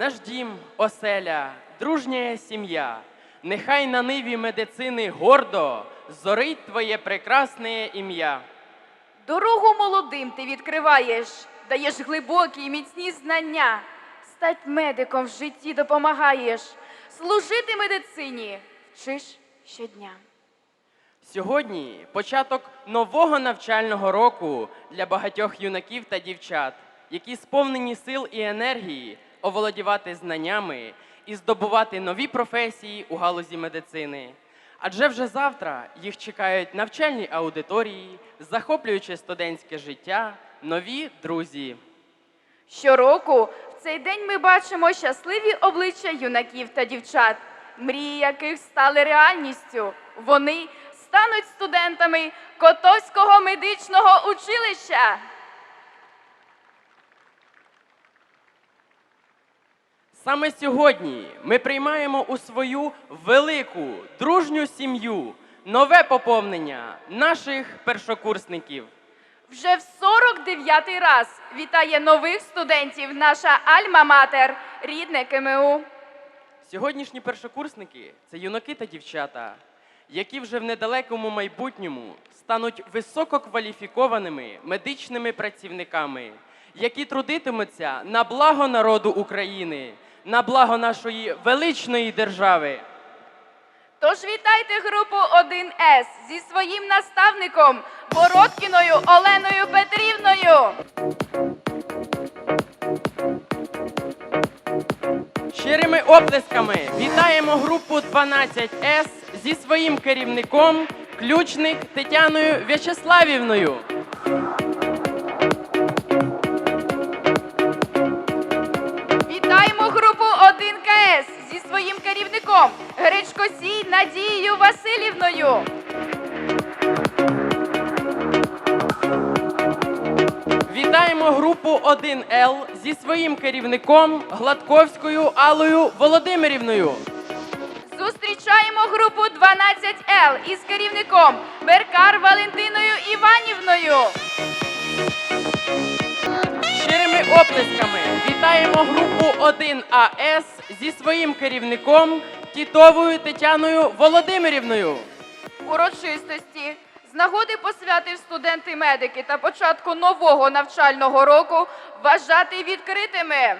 наш дім, оселя, дружня сім'я. Нехай на ниві медицини гордо зорить твоє прекрасне ім'я. Дорогу молодим ти відкриваєш, даєш глибокі і міцні знання. Стать медиком в житті допомагаєш, служити медицині вчиш щодня. Сьогодні початок нового навчального року для багатьох юнаків та дівчат, які сповнені сил і енергії оволодівати знаннями і здобувати нові професії у галузі медицини. Адже вже завтра їх чекають навчальні аудиторії, захоплююче студентське життя, нові друзі. Щороку в цей день ми бачимо щасливі обличчя юнаків та дівчат, мрії яких стали реальністю. Вони стануть студентами Котовського медичного училища. Саме сьогодні ми приймаємо у свою велику дружню сім'ю нове поповнення наших першокурсників. Вже в 49-й раз вітає нових студентів наша Альма-Матер, рідне КМУ. Сьогоднішні першокурсники це юнаки та дівчата, які вже в недалекому майбутньому стануть висококваліфікованими медичними працівниками, які трудитимуться на благо народу України, на благо нашої величної держави. Тож вітайте групу 1С зі своїм наставником Бородкіною Оленою Петрівною. Щирими оплесками вітаємо групу 12С зі своїм керівником, ключник Тетяною В'ячеславівною. Керівником Гречкосій Надією Васильівною. Вітаємо групу 1Л зі своїм керівником Гладковською Аллою Володимирівною. Зустрічаємо групу 12Л із керівником Беркар Валентиною Іванівною. Щирими оплесками вітаємо групу 1АС зі своїм керівником Тітовою Тетяною Володимирівною. урочистості з нагоди посвятив студенти-медики та початку нового навчального року вважати відкритими.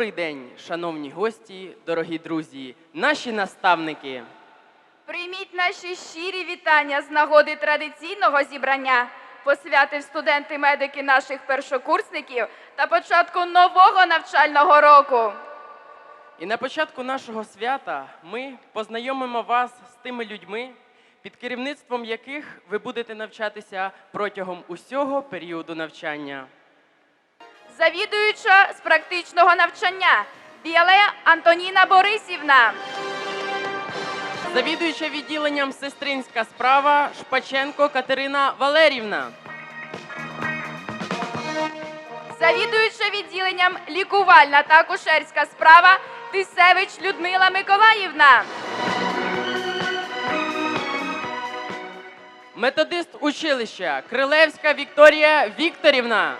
Добрий день, шановні гості, дорогі друзі, наші наставники. Прийміть наші щирі вітання з нагоди традиційного зібрання. Посвятив студенти-медики наших першокурсників та початку нового навчального року. І на початку нашого свята ми познайомимо вас з тими людьми, під керівництвом яких ви будете навчатися протягом усього періоду навчання. Завідуюча з практичного навчання Біле Антоніна Борисівна. Завідуюча відділенням сестринська справа Шпаченко Катерина Валерівна. Завідуюча відділенням лікувальна та акушерська справа Тисевич Людмила Миколаївна. Методист училища Крилевська Вікторія Вікторівна.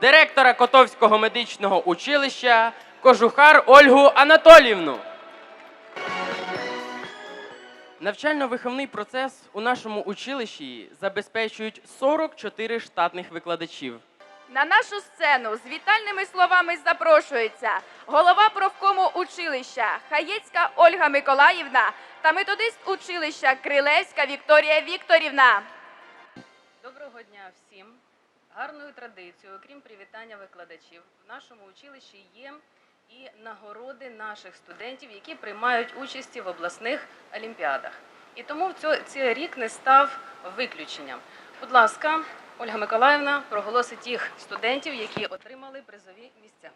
Директора Котовського медичного училища Кожухар Ольгу Анатоліївну. Навчально-виховний процес у нашому училищі забезпечують 44 штатних викладачів. На нашу сцену з вітальними словами запрошується голова профкому училища Хаєцька Ольга Миколаївна та методист училища Крилевська Вікторія Вікторівна. Доброго дня всім. Гарною традицією, окрім привітання викладачів, в нашому училищі є і нагороди наших студентів, які приймають участі в обласних олімпіадах. І тому цей рік не став виключенням. Будь ласка, Ольга Миколаївна проголосить тих студентів, які отримали призові місця.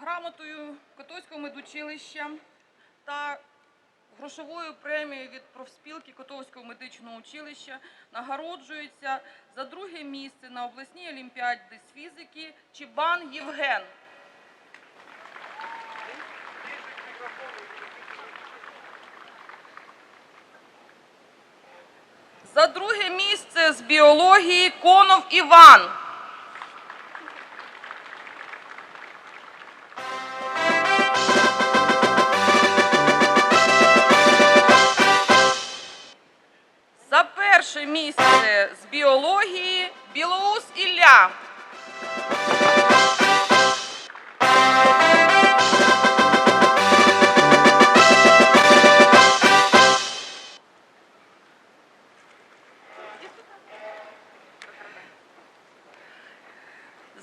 грамотою Котовського медучилища та грошовою премією від профспілки Котовського медичного училища нагороджується за друге місце на обласній олімпіаді з фізики Чібан Євген. За друге місце з біології Конов Іван. Місце з біології Білоус Ілля.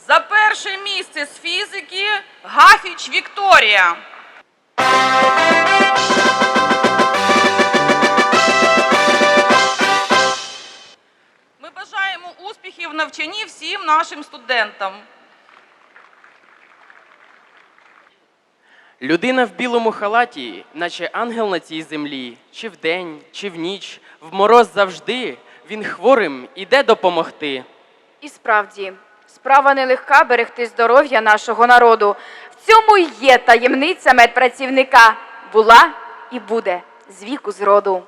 За перше місце з фізики Гафіч Вікторія. Успіхів в навчанні всім нашим студентам. Людина в білому халаті, наче ангел на цій землі, чи вдень, чи в ніч, в мороз завжди, він хворим іде допомогти. І справді, справа нелегка берегти здоров'я нашого народу. В цьому й є таємниця медпрацівника. Була і буде з віку з роду.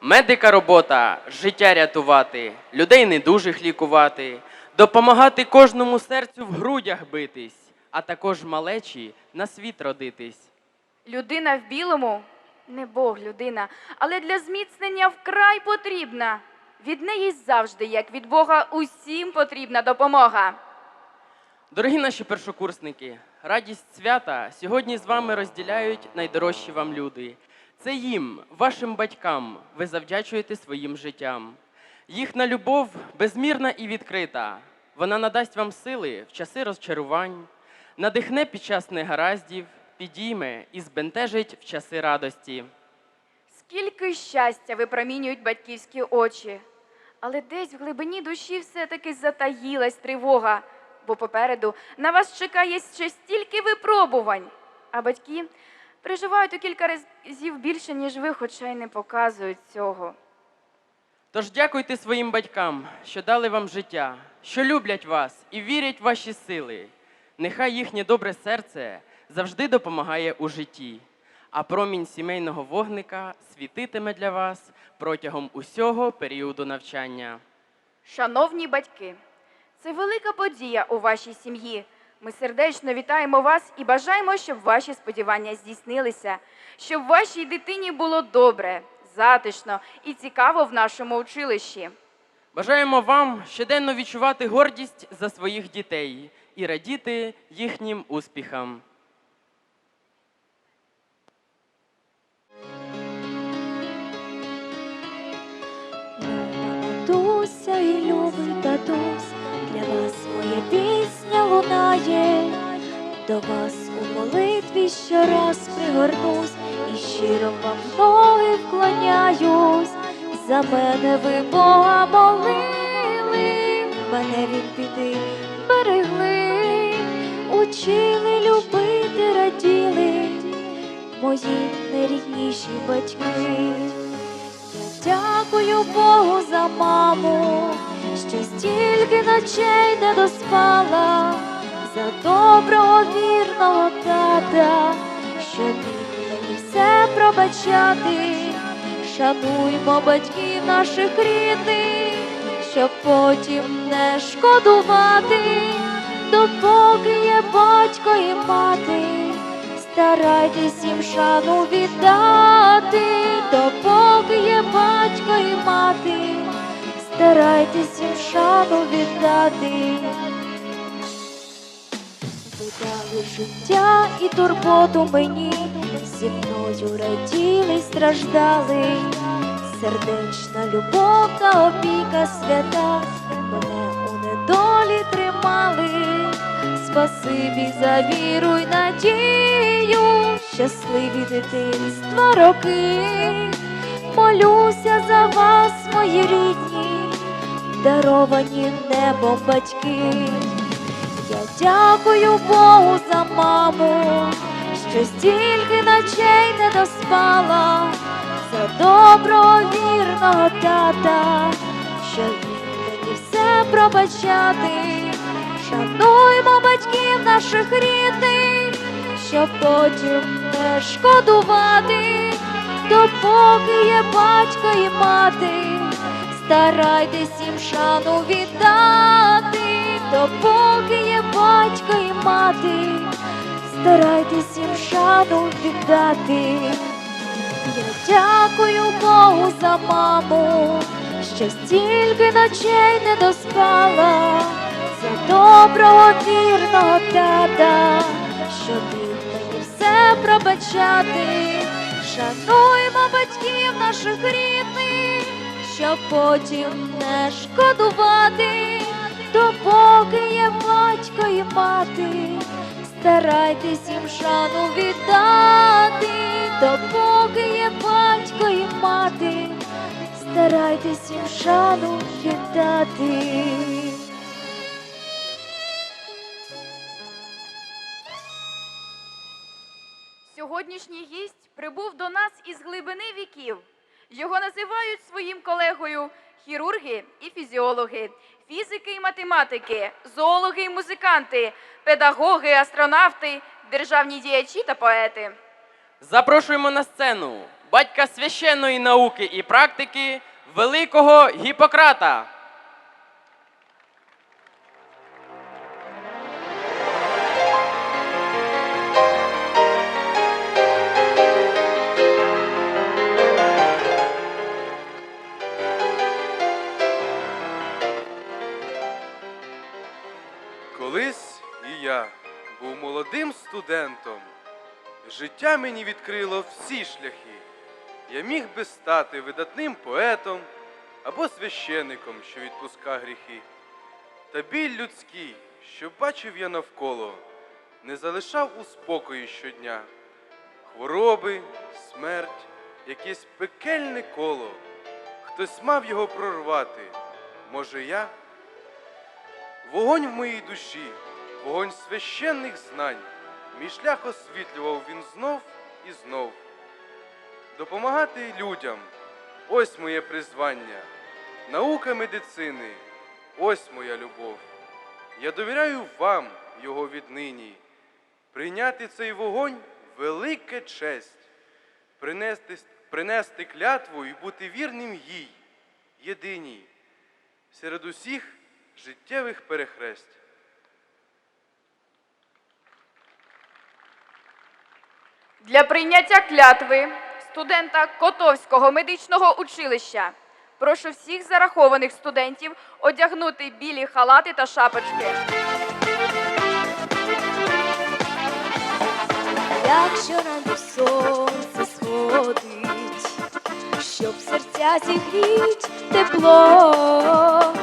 Медика робота життя рятувати, людей недужих лікувати, допомагати кожному серцю в грудях битись, а також малечі на світ родитись. Людина в білому не Бог людина, але для зміцнення вкрай потрібна. Від неї завжди, як від Бога, усім потрібна допомога. Дорогі наші першокурсники, радість свята сьогодні з вами розділяють найдорожчі вам люди. Це їм, вашим батькам, ви завдячуєте своїм життям. Їхня любов безмірна і відкрита. Вона надасть вам сили в часи розчарувань, надихне під час негараздів, підійме і збентежить в часи радості. Скільки щастя випромінюють батьківські очі, але десь в глибині душі все-таки затаїлась тривога, бо попереду на вас чекає ще стільки випробувань, а батьки переживають у кілька разів більше, ніж ви, хоча й не показують цього. Тож дякуйте своїм батькам, що дали вам життя, що люблять вас і вірять в ваші сили. Нехай їхнє добре серце завжди допомагає у житті, а промінь сімейного вогника світитиме для вас протягом усього періоду навчання. Шановні батьки, це велика подія у вашій сім'ї. Ми сердечно вітаємо вас і бажаємо, щоб ваші сподівання здійснилися, щоб вашій дитині було добре, затишно і цікаво в нашому училищі. Бажаємо вам щоденно відчувати гордість за своїх дітей і радіти їхнім успіхам. Люба матуся і любий татусь, для вас моя пісня лунає, до вас у молитві щораз пригорнусь і щиро вам ноги вклоняюсь. За мене ви Бога молили, мене від біди берегли, учили любити, раділи мої найрідніші батьки. Я дякую Богу за маму, що стільки ночей не доспала, за доброго вірного тата, що міг мені все пробачати. Шануймо батьків наших рідних, щоб потім не шкодувати, допоки є батько і мати. Старайтесь їм шану віддати, допоки є батько і мати, старайтесь їм шану віддати. Ви дали життя і турботу мені, зі мною раділи страждали, сердечна любов та опіка свята, мене у недолі тримали, спасибі за віру й надію, щасливі дитинства роки, молюся за вас, мої рідні, даровані небом батьки. Я дякую Богу за маму, що стільки ночей не доспала, за доброго вірного тата, що він мені все пробачати. Шануймо батьків наших рідних, щоб потім не шкодувати, допоки є батько і мати, старайтесь їм шану віддати, допоки є батько і мати, старайтесь їм шану віддати. Я дякую Богу за маму, що стільки ночей не доспала, за доброго вірного тата, що він мені все пробачати. Шануймо батьків наших рідних, щоб потім не шкодувати, допоки є батько і мати, старайтесь їм шану віддати, допоки є батько і мати, старайтесь їм шану віддати. Сьогоднішній гість прибув до нас із глибини віків. Його називають своїм колегою хірурги і фізіологи, фізики і математики, зоологи і музиканти, педагоги, астронавти, державні діячі та поети. Запрошуємо на сцену батька священної науки і практики великого Гіппократа. Колись і я був молодим студентом. Життя мені відкрило всі шляхи. Я міг би стати видатним поетом або священником, що відпуска гріхи. Та біль людський, що бачив я навколо, не залишав у спокої щодня. Хвороби, смерть, якесь пекельне коло. Хтось мав його прорвати. Може, я? Вогонь в моїй душі, вогонь священних знань, мій шлях освітлював він знов і знов. Допомагати людям ось моє призвання, наука медицини, ось моя любов. Я довіряю вам його віднині. Прийняти цей вогонь велика честь, принести, принести клятву і бути вірним їй, єдиній, серед усіх життєвих перехресть. Для прийняття клятви студента Котовського медичного училища прошу всіх зарахованих студентів одягнути білі халати та шапочки. Якщо ранку сонце сходить, щоб серця зігріть тепло,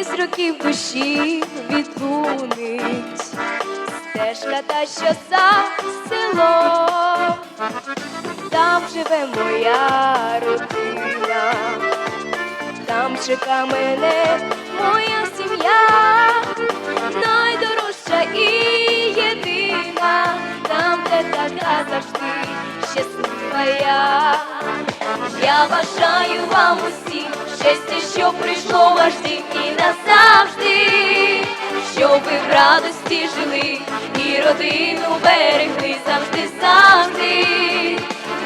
і з років душі відлунить стежка та що за село, там живе моя родина, там чека мене моя сім'я, найдорожча і єдина, там, де така завжди щаслива я. Я бажаю вам усім щастя, що прийшло ваш дім і назавжди, щоб ви в радості жили і родину берегли завжди, завжди,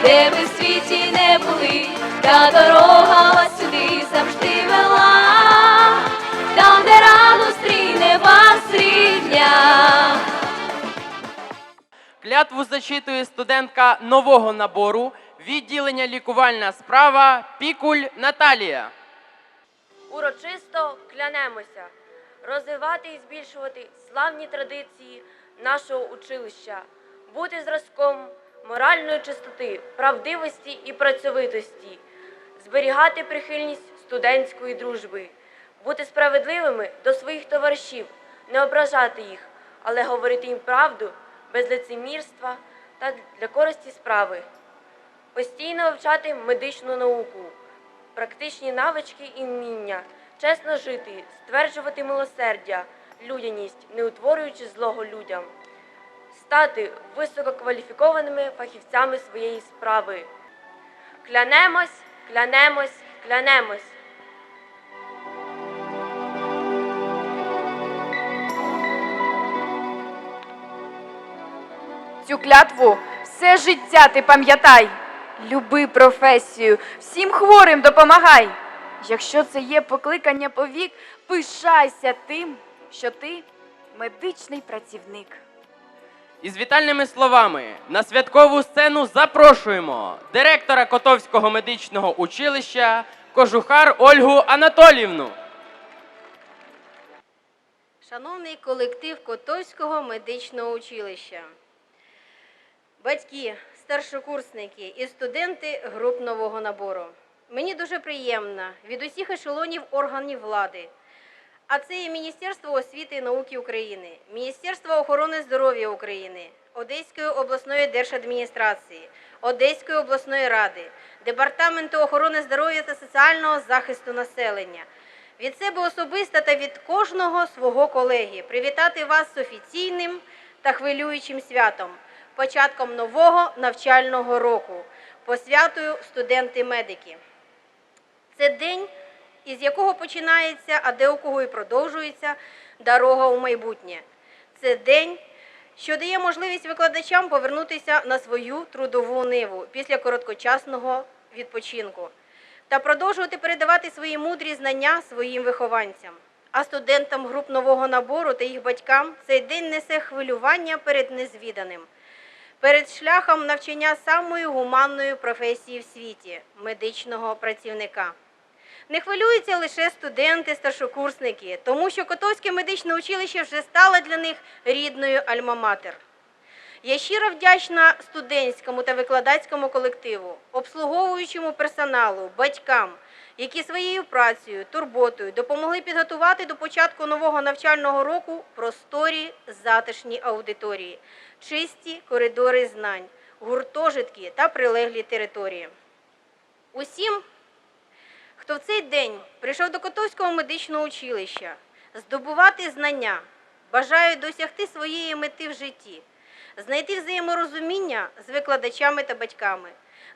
де ви в світі не були, та дорога вас сюди завжди вела, там, де рано стріне вас рідня. Клятву зачитує студентка нового набору відділення лікувальна справа Пікуль Наталія. Урочисто клянемося розвивати і збільшувати славні традиції нашого училища, бути зразком моральної чистоти, правдивості і працьовитості, зберігати прихильність студентської дружби, бути справедливими до своїх товаришів, не ображати їх, але говорити їм правду без лицемірства та для користі справи, постійно вивчати медичну науку, практичні навички і вміння, чесно жити, стверджувати милосердя, людяність, не утворюючи злого людям, стати висококваліфікованими фахівцями своєї справи. Клянемось, клянемось, клянемось. Цю клятву все життя ти пам'ятай. Люби професію, всім хворим допомагай. Якщо це є покликання повік, пишайся тим, що ти медичний працівник. Із вітальними словами на святкову сцену запрошуємо директора Котовського медичного училища Кожухар Ольгу Анатоліївну. Шановний колектив Котовського медичного училища, батьки, старшокурсники і студенти груп нового набору. Мені дуже приємно від усіх ешелонів органів влади. А це і Міністерство освіти і науки України, Міністерство охорони здоров'я України, Одеської обласної держадміністрації, Одеської обласної ради, Департаменту охорони здоров'я та соціального захисту населення. Від себе особисто та від кожного свого колеги привітати вас з офіційним та хвилюючим святом, початком нового навчального року, посвятою студенти-медики. Це день, із якого починається, а де у кого і продовжується дорога у майбутнє. Це день, що дає можливість викладачам повернутися на свою трудову ниву після короткочасного відпочинку та продовжувати передавати свої мудрі знання своїм вихованцям. А студентам груп нового набору та їх батькам цей день несе хвилювання перед незвіданим, перед шляхом навчання самої гуманної професії в світі медичного працівника. Не хвилюються лише студенти, старшокурсники, тому що Котовське медичне училище вже стало для них рідною альма-матер. Я щиро вдячна студентському та викладацькому колективу, обслуговуючому персоналу, батькам, які своєю працею, турботою допомогли підготувати до початку нового навчального року просторі затишні аудиторії, чисті коридори знань, гуртожитки та прилеглі території. Усім, хто в цей день прийшов до Котовського медичного училища, здобувати знання, бажаю досягти своєї мети в житті, знайти взаєморозуміння з викладачами та батьками,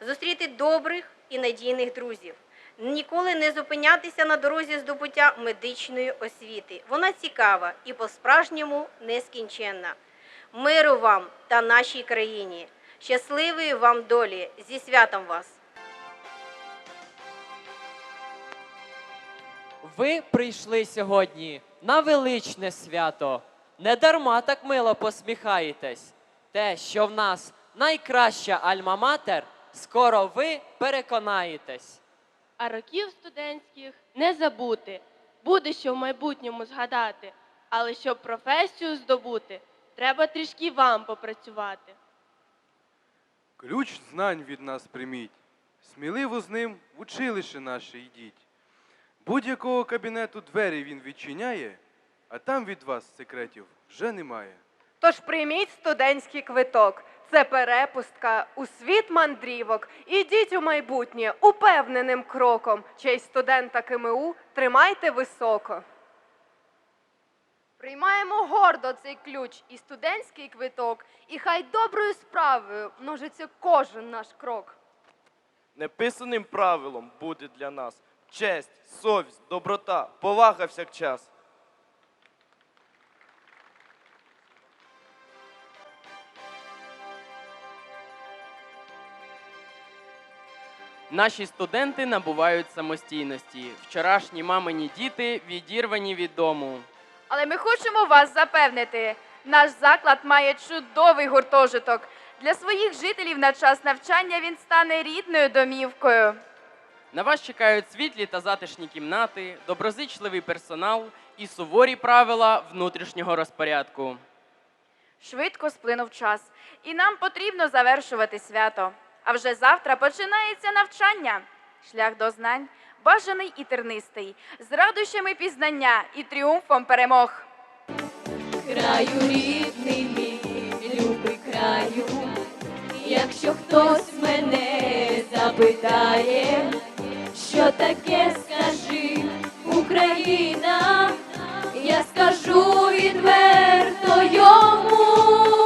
зустріти добрих і надійних друзів, ніколи не зупинятися на дорозі здобуття медичної освіти. Вона цікава і по-справжньому нескінченна. Миру вам та нашій країні, щасливої вам долі, зі святом вас! Ви прийшли сьогодні на величне свято. Не дарма так мило посміхаєтесь. Те, що в нас найкраща альма-матер, скоро ви переконаєтесь. А років студентських не забути, буде що в майбутньому згадати, але щоб професію здобути, треба трішки вам попрацювати. Ключ знань від нас прийміть, сміливо з ним в училище наше йдіть. Будь-якого кабінету двері він відчиняє, а там від вас секретів вже немає. Тож прийміть студентський квиток. Це перепустка у світ мандрівок. Ідіть у майбутнє упевненим кроком. Честь студента КМУ тримайте високо. Приймаємо гордо цей ключ і студентський квиток, і хай доброю справою множиться кожен наш крок. Неписаним правилом буде для нас честь, совість, доброта, повага всякчас. Наші студенти набувають самостійності. Вчорашні мамині діти відірвані від дому. Але ми хочемо вас запевнити, наш заклад має чудовий гуртожиток. Для своїх жителів на час навчання він стане рідною домівкою. На вас чекають світлі та затишні кімнати, доброзичливий персонал і суворі правила внутрішнього розпорядку. Швидко сплинув час, і нам потрібно завершувати свято. А вже завтра починається навчання. Шлях до знань бажаний і тернистий, з радощами пізнання і тріумфом перемог. краю рідний мій, любий краю, якщо хтось мене запитає, що таке скажи Україна, я скажу відверто йому.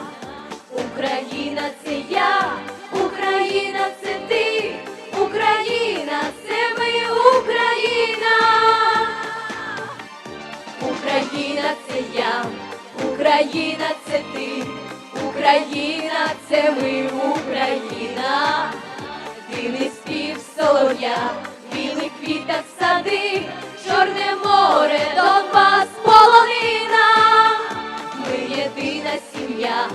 Україна це ти, Україна це ми, Україна, дивний спів солов'я, білий квітах сади, Чорне море, Донбас, полонина. Ми єдина сім'я,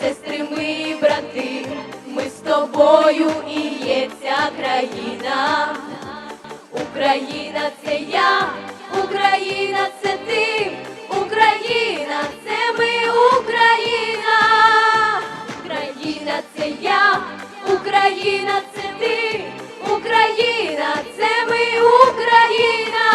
сестри, ми і брати, ми з тобою і є ця країна. Україна це я, Україна це ти, Україна це ми, Україна, Україна це я, Україна це ти, Україна це ми, Україна.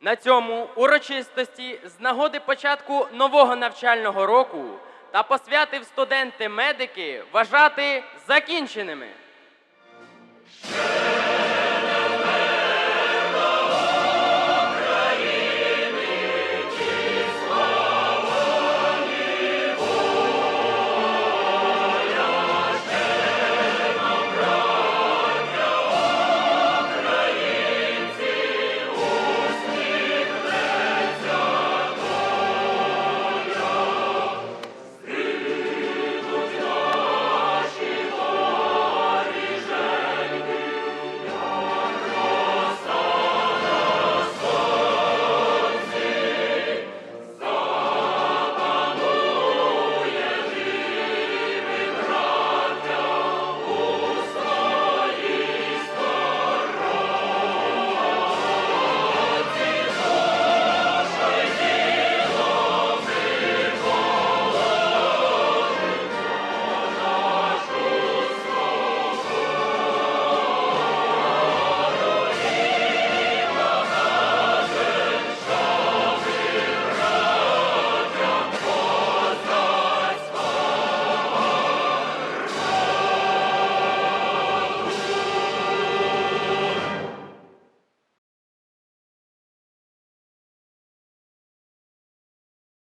На цьому урочистості з нагоди початку нового навчального року та посвятив студенти-медики вважати закінченими.